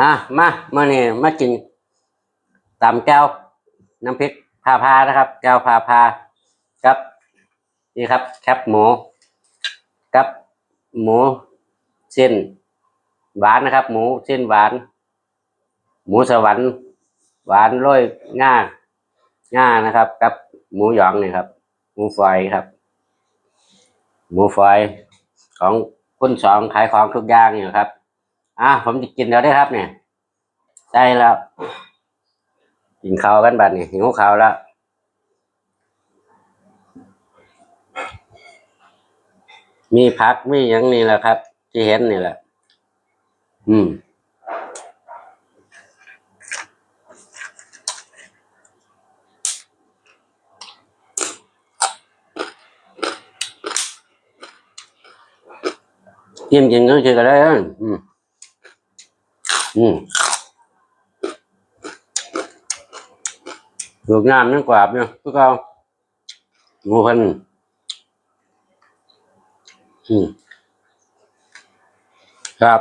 อะมาเมื่อนี้มากินตำแก้วน้ำพริกพาพานะครับ แก้วพาพากับนี่ครับ แคบหมูกับหมูเส้นหวานนะครับ หมูเส้นหวาน หมูสวรรค์ หวานโรยง่าง่านะครับกับ หมูหยองนี่ครับ หมูฝอยครับ หมูฝอยของคุณสองขายของทุกอย่างอยู่ครับ อะผมจะกินแล้วได้ครับ เนี่ยได้แล้ว กินข้าวกันบัดนี่หิวข้าวแล้วมีผักมีอย่างนี้แหละครับ ที่เห็นนี่แหละ อืมกินกินก็กินกันได้อืม อืมลูกน้ำนั่งกวาดเนี่ยพวกเราหมูพันอืมครับ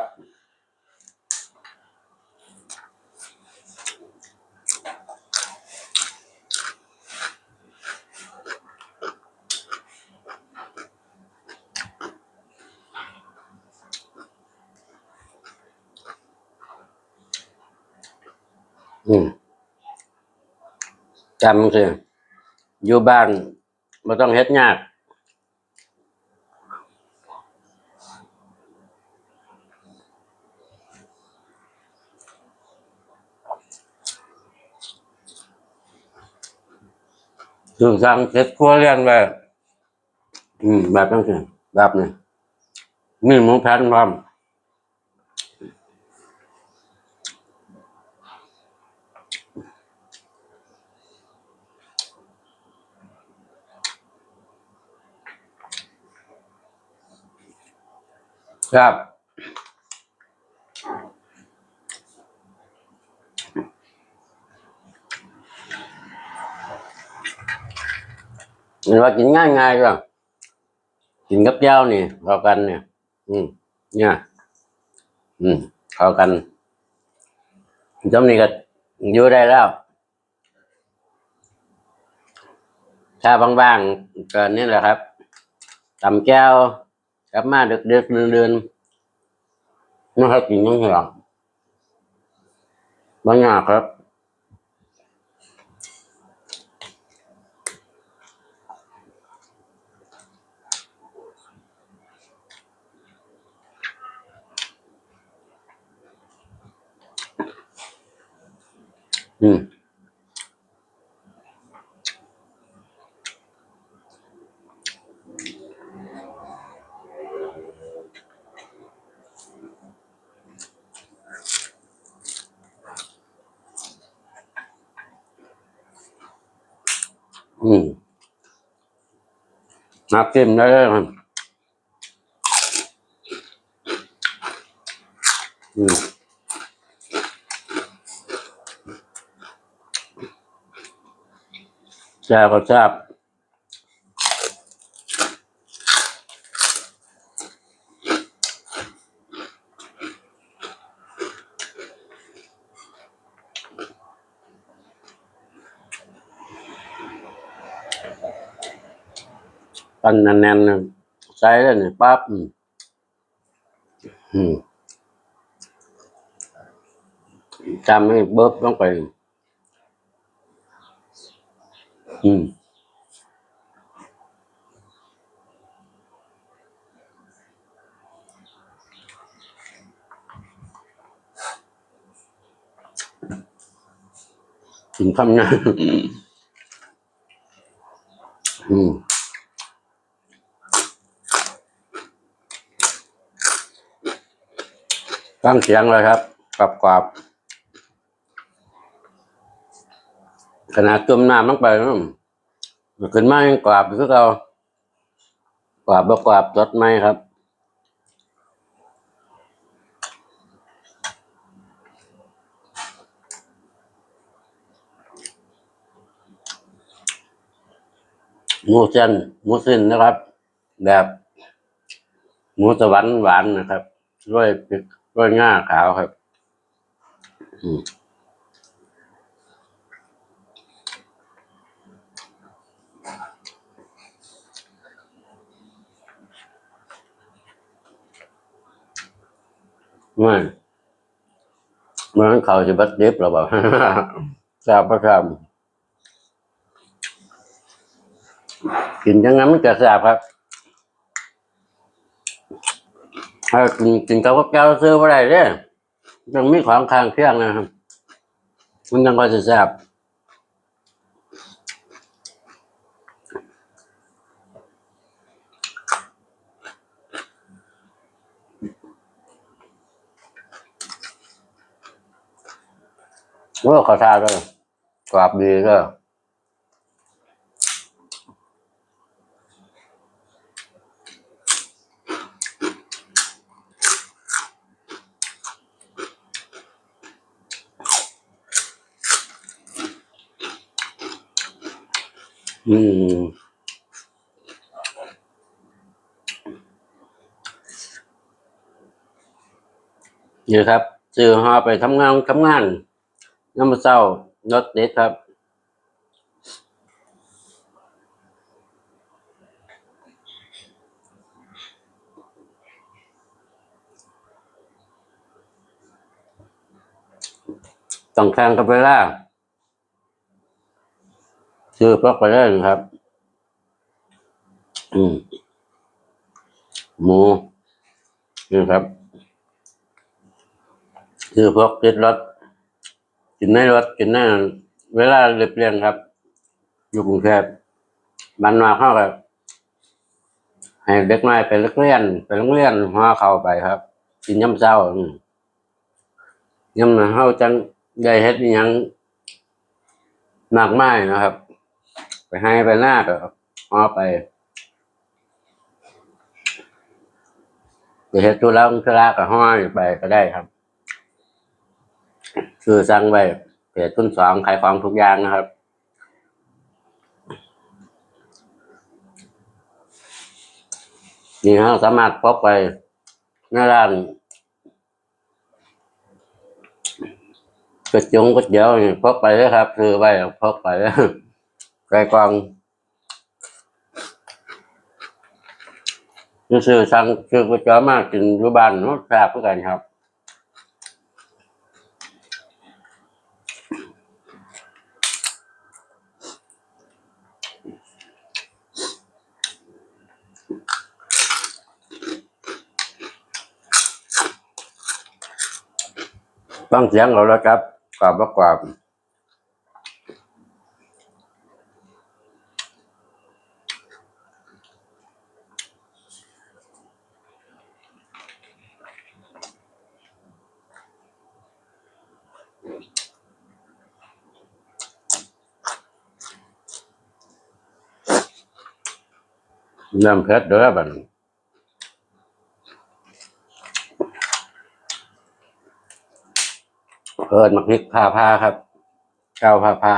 อืมจำคืออยู่บ้านไม่ต้องเฮ็ดยากถึงสั่งเฮ็ดครัวเรียนแบบอืมแบบนั้นคือแบบนี้มีหมูแผ่นพร้อม ครับมันว่ากินง่ายง่ายก็กินกับเจ้านี่เข้ากันเนี่ย อืม เนี่ย อืมเข้ากันจำนี้ก็อยู่ได้แล้ว ถ้าบางๆก็นี่แหละครับตำแก้ว กลับมาดึกดึกๆเดือนๆไม่ให้กินยังไงหรอบางอย่างครับอืม อืมนักกินได้เลยอืมแซ่บก็แซ่บ ปั้นแน่นๆนะใส่เลยนี่ปั๊บอืมอืมจำให้เบิบลงไป อืมกินคำงาน อืม ตั้งเสียงเลยครับกรอบกรอบขนาดจมน้ำลงไปนะขึ้นมายังกรอบคือเรากรอบบ่กรอบรสไหมครับหมูเส้นหมูเส้นนะครับ แบบหมูสวรรค์หวานนะครับด้วยพริก ด้วยง่าขาวครับ อืมไม่เมือนเขาจะบัดเดิบหรือเปล่าทราบประครับกินยังไงมันจะแสบครับ กินกินกับแก้วซื้อมาได้เด้ยังมีของข้างเคียงนะครับ มันยังก็จะแซ่บโอ้ขอทานด้วยกรอบดีก็ อืมนี่ครับซื้อหอไปทำงานทำงานน้ำมันเศร้ารถเด็ดครับต้องแข่งกับเวลา ซื้อพกไปได้เลยครับ อืมหมูนี่ครับซื้อพวกติดรถกินในรถกินในเวลาเรียบเรียงครับ อยู่กรุงเทพบ้านนอกเข้ากับให้เด็กน้อยไปเรียนไปโรงเรียนหาเข้าไปครับ กินยำเช้าอืมยำนะเฮาจังได้เฮ็ดยังมากมายนะครับ ให้ไปหน้าก็หาไปไปเฮ็ดธุระธุระก็ห้อยไปก็ได้ครับ คือสั่งไว้เพจต้นสองขายของทุกอย่างนะครับนี่ฮะสามารถพกไปหน้าร้านกระจงกระเจียวพกไปเลยครับ คือไปพกไปเลย ไก่กองซื้อสั่งคือกระเจียวมากกินอยู่บ้านเนาะแซ่บเพื่อกันครับ ฟังเสียงเราแล้วครับกรอบประกอ น้ำเพชรเด้อบัดนเพิ่นมักนิกพาพาครับเก้าพาพา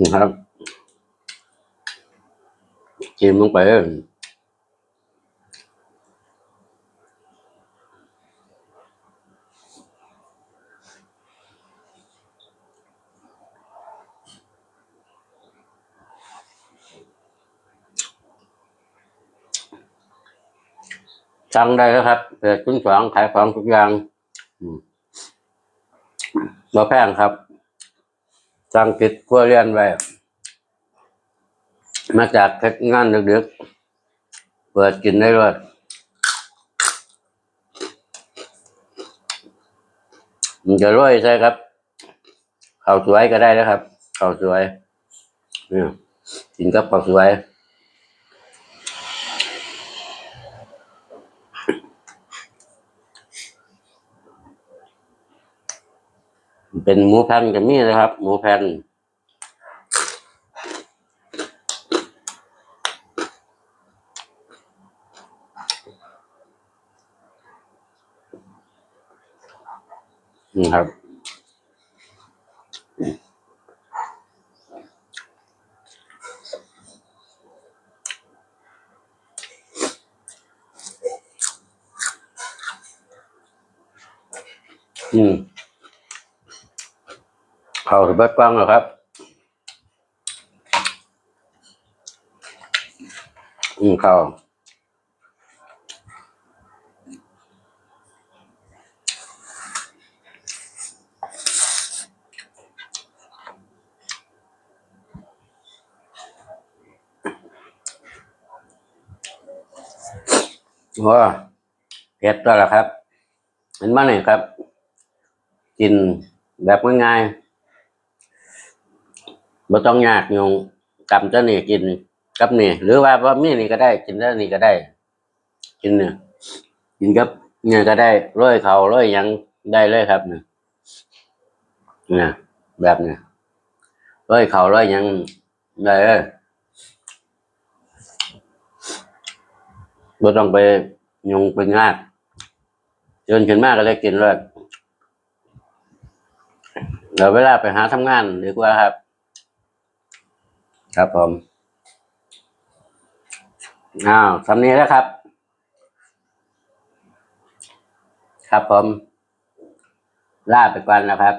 นี่ครับกินลงไปสั่งได้แล้วครับเพจคุณสองขายของทุกอย่างอืมบ่แพงครับ สั่งติดครัวเรียนไว้มาจากเฮ็ดงานดึกๆ เปิดกินได้เลยมันจะร่อยใช่ครับข้าวสวยก็ได้นะครับข้าวสวยเนี่ยกินกับข้าวสวย เป็นหมูแผ่นกับมีนะครับ หมูแผ่นนี่ครับอืม เข้าถึงเบิดกว้างแล้วครับ อืมเข้าว้าเผ็ดแล้วล่ะครับ เห็นไหมเนี่ยครับ กินแบบง่ายๆ ไม่ต้องยากยงกำเจ้านี่กินกับนี่หรือว่าว่ามีนี่ก็ได้ กินเจ้านี่ก็ได้ กินเนี่ยกินกับเนี่ยก็ได้ร้อยเขาร้อยยังได้เลยครับเนี่ยเนี่ยแบบเนี่ยร้อยเขาร้อยยังได้เลยไม่ต้องไปยงไปงาดเชิญขึ้นมากก็เลยกินเลยเดี๋ยวเวลาไปหาทำงานดีกว่าครับ ครับผมอ้าวสำนี้แล้วครับ ครับผมลาไปก่อนนะครับ